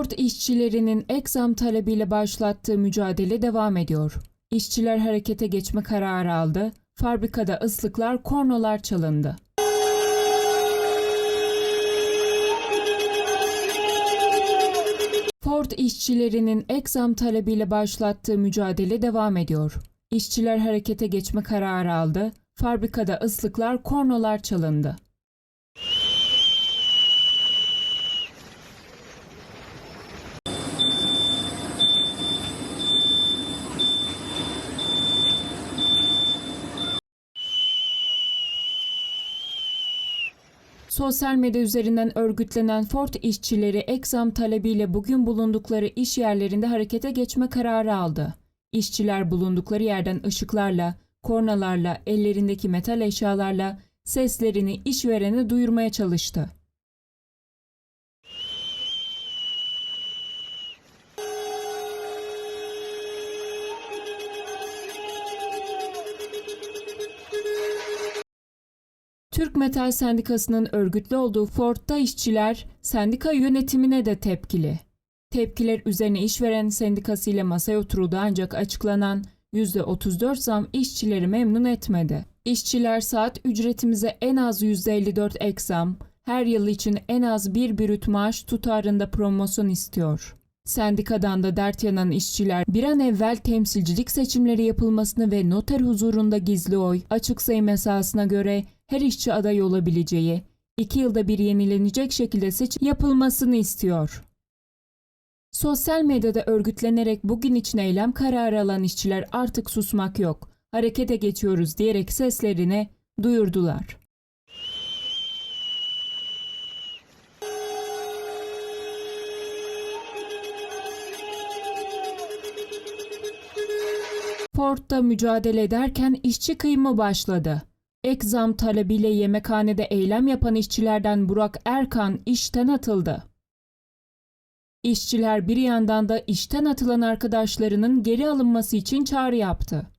Ford işçilerinin zam talebiyle başlattığı mücadele devam ediyor. İşçiler harekete geçme kararı aldı. Fabrikada ıslıklar, kornolar çalındı. Ford işçilerinin zam talebiyle başlattığı mücadele devam ediyor. İşçiler harekete geçme kararı aldı. Fabrikada ıslıklar, kornolar çalındı. Sosyal medya üzerinden örgütlenen Ford işçileri ek zam talebiyle bugün bulundukları iş yerlerinde harekete geçme kararı aldı. İşçiler bulundukları yerden ışıklarla, kornalarla, ellerindeki metal eşyalarla seslerini işverene duyurmaya çalıştı. Türk Metal Sendikası'nın örgütlü olduğu Ford'da işçiler sendika yönetimine de tepkili. Tepkiler üzerine işveren sendikası ile masaya oturuldu ancak açıklanan %34 zam işçileri memnun etmedi. İşçiler saat ücretimize en az %54 ek zam, her yıl için en az bir brüt maaş tutarında promosyon istiyor. Sendikadan da dert yanan işçiler bir an evvel temsilcilik seçimleri yapılmasını ve noter huzurunda gizli oy, açık sayım esasına göre her işçi aday olabileceği, iki yılda bir yenilenecek şekilde seçim yapılmasını istiyor. Sosyal medyada örgütlenerek bugün için eylem kararı alan işçiler artık susmak yok, harekete geçiyoruz diyerek seslerini duyurdular. Ford'da mücadele ederken işçi kıyımı başladı. Ek zam talebiyle yemekhanede eylem yapan işçilerden Burak Erkan işten atıldı. İşçiler bir yandan da işten atılan arkadaşlarının geri alınması için çağrı yaptı.